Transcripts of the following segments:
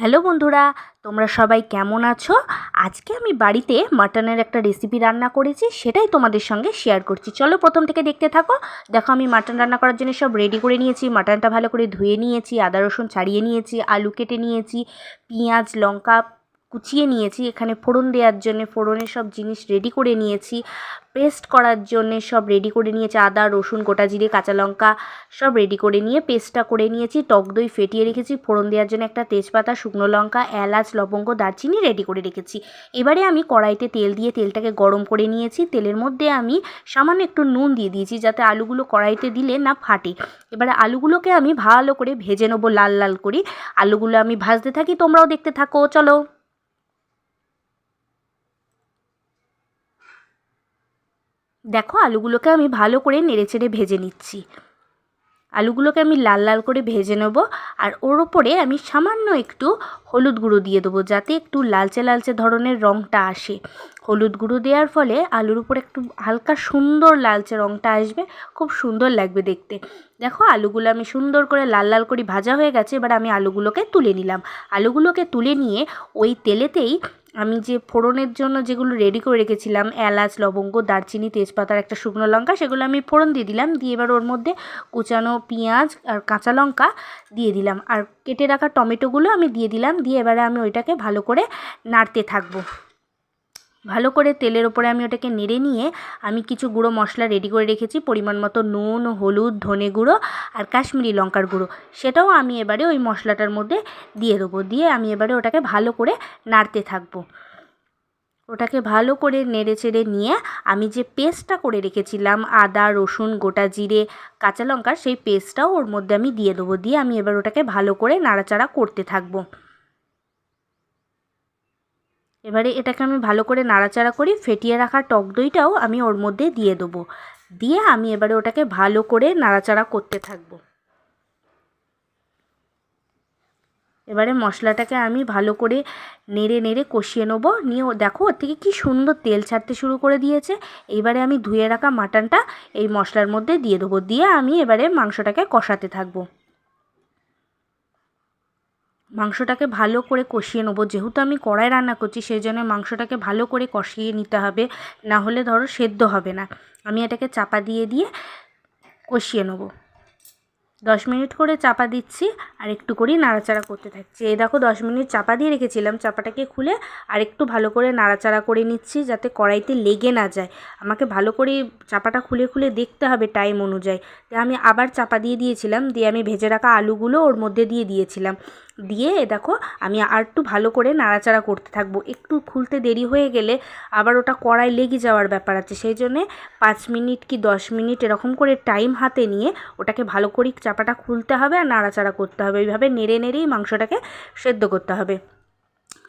Hello বন্ধুরা, তোমরা সবাই কেমন আছো? আজকে আমি বাড়িতে মাটনের একটা রেসিপি রান্না করেছি, সেটাই তোমাদের সঙ্গে শেয়ার করছি। চলো প্রথম থেকে দেখতে থাকো। দেখো আমি মাটন রান্না করার জন্য সব রেডি করে নিয়েছি, মাটনটা ভালো করে ধুয়ে নিয়েছি, আদা রসুন ছাড়িয়ে নিয়েছি, আলু কেটে নিয়েছি, পেঁয়াজ, লঙ্কা কুচিয়ে নিয়েছি। এখানে ফোড়ন দেওয়ার জন্য ফোড়নের সব জিনিস রেডি করে নিয়েছি। পেস্ট করার জন্যে সব রেডি করে নিয়েছি। আদা, রসুন, গোটা জিরে, কাঁচা লঙ্কা সব রেডি করে নিয়ে পেস্টটা করে নিয়েছি। টক দই ফেটিয়ে রেখেছি। ফোড়ন দেওয়ার জন্য একটা তেজপাতা, শুকনো লঙ্কা, এলাচ, লবঙ্গ, দারচিনি রেডি করে রেখেছি। এবারে আমি কড়াইতে তেল দিয়ে তেলটাকে গরম করে নিয়েছি। তেলের মধ্যে আমি সামান্য একটু নুন দিয়ে দিয়েছি যাতে আলুগুলো কড়াইতে দিলে না ফাটে। এবারে আলুগুলোকে আমি ভালো করে ভেজে নেব লাল লাল করে। আলুগুলো আমি ভাজতে থাকি। তোমরাও দেখতে থাকো। চলো। দেখো, আলুগুলোকে আমি ভালো করে নেড়েচেড়ে ভেজে নিচ্ছি। আলুগুলোকে আমি লাল লাল করে ভেজে নেব আর ওর ওপরে আমি সামান্য একটু হলুদ গুঁড়ো দিয়ে দেবো যাতে একটু লালচে লালচে ধরনের রঙটা আসে। হলুদ গুঁড়ো দেওয়ার ফলে আলুর উপর একটু হালকা সুন্দর লালচে রঙটা আসবে, খুব সুন্দর লাগবে দেখতে। দেখো, আলুগুলো আমি সুন্দর করে লাল লাল করে ভাজা হয়ে গেছে, এবার আমি আলুগুলোকে তুলে নিলাম। আলুগুলোকে তুলে নিয়ে ওই তেলেতেই আমি যে ফোড়নের জন্য যেগুলো রেডি করে রেখেছিলাম, এলাচ, লবঙ্গ, দারচিনি, তেজপাতার একটা শুকনো লঙ্কা, সেগুলো আমি ফোড়ন দিয়ে দিলাম। দিয়ে এবার ওর মধ্যে কুচানো পেঁয়াজ আর কাঁচা লঙ্কা দিয়ে দিলাম। আর কেটে রাখা টমেটোগুলো আমি দিয়ে দিলাম। দিয়ে এবারে আমি ওইটাকে ভালো করে নাড়তে থাকব। ভালো করে তেলের ওপরে আমি ওটাকে নেড়ে নিয়ে আমি কিছু গুঁড়ো মশলা রেডি করে রেখেছি, পরিমাণ মতো নুন, হলুদ, ধনে গুঁড়ো আর কাশ্মীরি লঙ্কার গুঁড়ো। সেটাও আমি এবারে ওই মশলাটার মধ্যে দিয়ে দেবো, দিয়ে আমি এবারে ওটাকে ভালো করে নাড়তে থাকব। ওটাকে ভালো করে নেড়ে চেড়ে নিয়ে আমি যে পেস্টটা করে রেখেছিলাম, আদা, রসুন, গোটা জিরে, কাঁচা লঙ্কার সেই পেস্টটাও ওর মধ্যে আমি দিয়ে দেবো, দিয়ে আমি এবার ওটাকে ভালো করে নাড়াচাড়া করতে থাকব। এবারে এটাকে আমি ভালো করে নাড়াচাড়া করি ফেটিয়ে রাখা টক দইটাও আমি ওর মধ্যে দিয়ে দেবো। দিয়ে আমি এবারে ওটাকে ভালো করে নাড়াচাড়া করতে থাকব। এবারে মশলাটাকে আমি ভালো করে নেড়ে নেড়ে কষিয়ে নেব। নিয়ে দেখো ওর থেকে কী সুন্দর তেল ছাড়তে শুরু করে দিয়েছে। এবারে আমি ধুয়ে রাখা মাটনটা এই মশলার মধ্যে দিয়ে দেবো। দিয়ে আমি এবারে মাংসটাকে কষাতে থাকব। মাংসটাকে ভালো করে কষিয়ে নেব। যেহেতু আমি কড়াই রান্না করছি, সেই জন্য মাংসটাকে ভালো করে কষিয়ে নিতে হবে। না হলে ধরো সেদ্ধ হবে না। আমি এটাকে চাপা দিয়ে দিয়ে কষিয়ে নেব। দশ মিনিট করে চাপা দিচ্ছি আর একটু করেই নাড়াচাড়া করতে থাকছি। এই দেখো দশ মিনিট চাপা দিয়ে রেখেছিলাম, চাপাটাকে খুলে আর একটু ভালো করে নাড়াচাড়া করে নিচ্ছি যাতে কড়াইতে লেগে না যায়। আমাকে ভালো করে চাপাটা খুলে খুলে দেখতে হবে টাইম অনুযায়ী। আমি আবার চাপা দিয়ে দিয়েছিলাম, দিয়ে আমি ভেজে রাখা আলুগুলো ওর মধ্যে দিয়ে দিয়েছিলাম। দিয়ে দেখো আমি আর একটু ভালো করে নাড়াচাড়া করতে থাকব। একটু খুলতে দেরি হয়ে গেলে আবার ওটা কড়াই লেগে যাওয়ার ব্যাপার আছে। সেই জন্যে পাঁচ মিনিট কি দশ মিনিট এরকম করে টাইম হাতে নিয়ে ওটাকে ভালো করে চাপাটা খুলতে হবে আর নাড়াচাড়া করতে হবে। এইভাবে নেড়ে নেড়েই মাংসটাকে সেদ্ধ করতে হবে।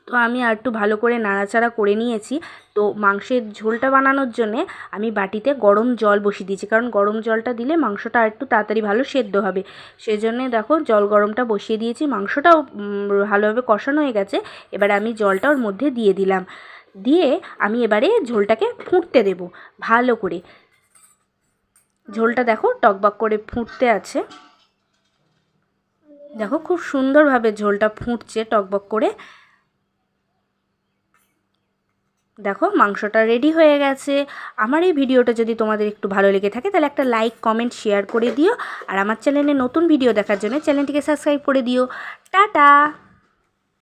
তো আমি আর একটু ভালো করে নাড়াচাড়া করে নিয়েছি। তো মাংসের ঝোলটা বানানোর জন্যে আমি বাটিতে গরম জল বসিয়ে দিয়েছি। কারণ গরম জলটা দিলে মাংসটা আর একটু তাড়াতাড়ি ভালো সেদ্ধ হবে। সেই জন্যে দেখো জল গরমটা বসিয়ে দিয়েছি। মাংসটাও ভালোভাবে কষানো হয়ে গেছে। এবারে আমি জলটা ওর মধ্যে দিয়ে দিলাম। দিয়ে আমি এবারে ঝোলটাকে ফুটতে দেব ভালো করে। ঝোলটা দেখো টকবক করে ফুটতে আছে। দেখো খুব সুন্দরভাবে ঝোলটা ফুটছে টকবক করে। দেখো, মাংসটা রেডি হয়ে গেছে। আমার এই ভিডিওটা যদি তোমাদের একটু ভালো লেগে থাকে, তাহলে একটা লাইক কমেন্ট শেয়ার করে দিও। আর আমার চ্যানেলে নতুন ভিডিও দেখার জন্য চ্যানেলটিকে সাবস্ক্রাইব করে দিও। টাটা!